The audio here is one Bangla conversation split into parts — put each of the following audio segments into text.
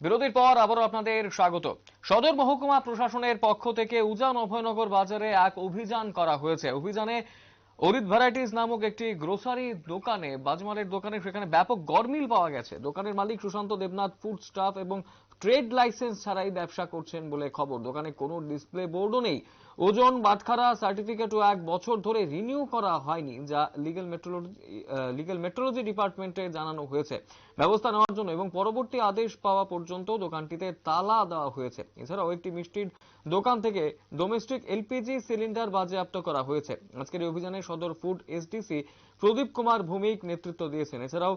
বিরতির পর আবারও আপনাদের স্বাগত। সদর মহকুমা প্রশাসনের পক্ষ থেকে উজান অভয়নগর বাজারে এক অভিযান করা হয়েছে। অভিযানে অরিত ভ্যারাইটিস নামক একটি গ্রোসারি দোকানে, বাজমালের দোকানে সেখানে ব্যাপক গরমিল পাওয়া গেছে। দোকানের মালিক সুশান্ত দেবনাথ ফুড স্টাফ এবং ট্রেড লাইসেন্স ছাড়াই ব্যবসা করছেন বলে খবর। দোকানে কোনো ডিসপ্লে বোর্ডও নেই। ওজন বাটখারা সার্টিফিকেটও এক বছর ধরে রিনিউ করা হয়নি, যা লিগ্যাল মেট্রোলজি লিগ্যাল মেট্রোলজি ডিপার্টমেন্টে জানানো হয়েছে। ব্যবস্থা নেওয়ার জন্য এবং পরবর্তী আদেশ পাওয়া পর্যন্ত দোকানটিতে তালা দেওয়া হয়েছে। এছাড়াও একটি মিষ্টির দোকান থেকে ডোমেস্টিক এলপিজি সিলিন্ডার বাজেয়াপ্ত করা হয়েছে। আজকের এই অভিযানে সদর ফুড এসডিসি প্রদীপ কুমার ভৌমিক নেতৃত্ব দিয়েছেন। এছাড়াও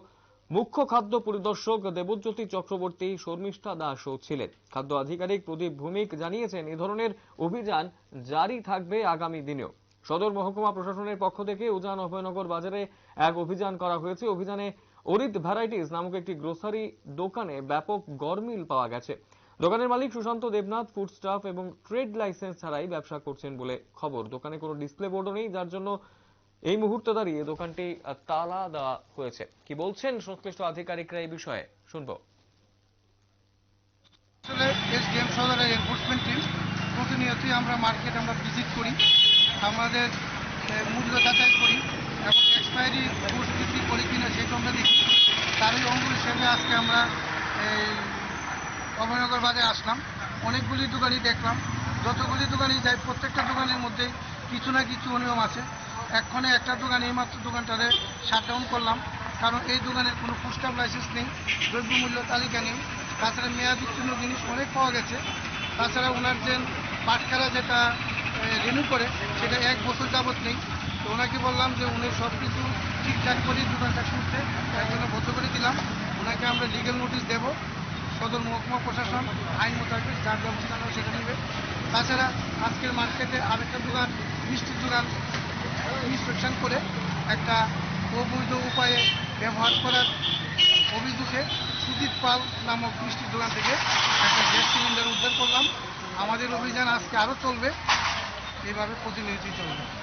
মুখ্য খাদ্য পরিদর্শক দেবজ্যোতি চক্রবর্তী শর্মিষ্ঠা দাসও ছিলেন। খাদ্য আধিকারিক প্রদীপ ভৌমিক জানিয়েছেন, এ ধরনের অভিযান জারি থাকবে আগামী দিনেও। সদর মহকুমা প্রশাসনের পক্ষ থেকে উজান অভয়নগর বাজারে এক অভিযান করা হয়েছে। অভিযানে অরিত ভ্যারাইটিস নামক একটি গ্রোসারি দোকানে ব্যাপক গরমিল পাওয়া গেছে। দোকানের মালিক সুশান্ত দেবনাথ, ফুড স্টাফ এবং ট্রেড লাইসেন্স ছাড়াই ব্যবসা করছেন বলে খবর। দোকানে কোনো ডিসপ্লে বোর্ডও নেই, যার জন্য এই মুহূর্তে দাঁড়িয়ে দোকানটি তালা দেওয়া হয়েছে। কি বলছেন সংশ্লিষ্ট আধিকারিকরা এই বিষয়ে? শুনব। সদরের এনফোর্সমেন্ট টিম প্রতিনিয়তই আমরা মার্কেট আমরা ভিজিট করি, আমাদের মূল্য যাচাই করি এবং এক্সপায়ারি গুডস বিক্রি করি কিনা সেটা আমরা দেখি। তারই অঙ্গ হিসেবে আজকে আমরা এই অভয়নগর বাজারে আসলাম। অনেকগুলি দোকানই দেখলাম। যতগুলি দোকানই যাই প্রত্যেকটা দোকানের মধ্যেই কিছু না কিছু অনিয়ম আছে। এক্ষণে একটা দোকানে, এইমাত্র দোকানটারে শাট ডাউন করলাম। কারণ এই দোকানের কোনো পুস্টার লাইসেন্স নেই দ্রব্যমূল্য তালিকা নেই। তাছাড়া মেয়াদ উত্তীর্ণ জিনিস অনেক পাওয়া গেছে। তাছাড়া ওনার যে পাটখারা যেটা রিনিউ করে, সেটা এক বছর যাবত নেই। তো ওনাকে বললাম যে উনি সব কিছু ঠিকঠাক করে দোকানটা খুলতে তার জন্য বদ্ধ করে দিলাম। ওনাকে আমরা লিগেল নোটিশ দেবো। সদর মহকুমা প্রশাসন আইন মোতাবেক যার ব্যবস্থা নেওয়া সেটা নেবে। তাছাড়া আজকের মার্কেটে আরেকটা দোকান, মিষ্টির দোকান ইন্সপেকশন করে একটা অবৈধ উপায়ে ব্যবহার করার অভিযোগে সুদীপ পাল নামক মিষ্টির দোকান থেকে একটা গ্যাস সিলিন্ডার উদ্ধার করলাম। আমাদের অভিযান আজকে আরও চলবে। এভাবে প্রতিনিধিত্ব চলবে।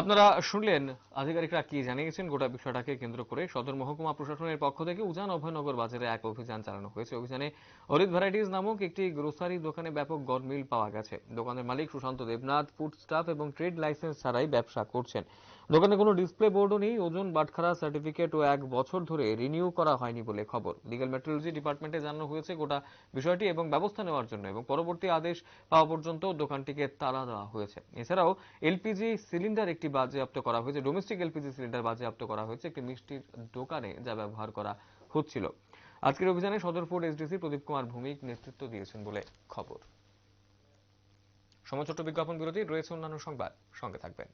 আপনারা শুনলেন আধিকারিকরা কি জানিয়েছেন? গোটা বিষয়টাকে কেন্দ্র করে সদর মহকুমা প্রশাসনের পক্ষ থেকে উজান অভয়নগর বাজারে এক অভিযান চালানো হয়েছে। অভিযানে অরিত ভ্যারাইটিস নামক একটি গ্রোসারি দোকানে ব্যাপক গরমিল পাওয়া গেছে। দোকানের মালিক সুশান্ত দেবনাথ ফুড স্টাফ এবং ট্রেড লাইসেন্স ছাড়াই ব্যবসা করছেন। দোকানে কোনো ডিসপ্লে বোর্ডও নেই। ওজন বাটখারা সার্টিফিকেট ও এক বছর ধরে রিনিউ করা হয়নি বলে খবর। লিগ্যাল মেট্রোলজি ডিপার্টমেন্টে জানানো হয়েছে গোটা বিষয়টি এবং ব্যবস্থা নেওয়ার জন্য এবং পরবর্তী আদেশ পাওয়া পর্যন্ত দোকানটিকে তালা দেওয়া হয়েছে। এছাড়াও এলপিজি সিলিন্ডার একটি বাজেয়াপ্ত করা হয়েছে ডোমেস্টিক এলপিজি সিলিন্ডার বাজেয়াপ্ত করা হয়েছে, একটি মিষ্টির দোকানে যা ব্যবহার করা হচ্ছিল। আজকের অভিযানে সদরপুর এসডিসি প্রদীপ কুমার ভৌমিক নেতৃত্ব দিয়েছেন বলে খবর। সময় ছোট্ট বিজ্ঞাপন বিরতি, রয়েছে অন্যান্য সংবাদ, সঙ্গে থাকবেন।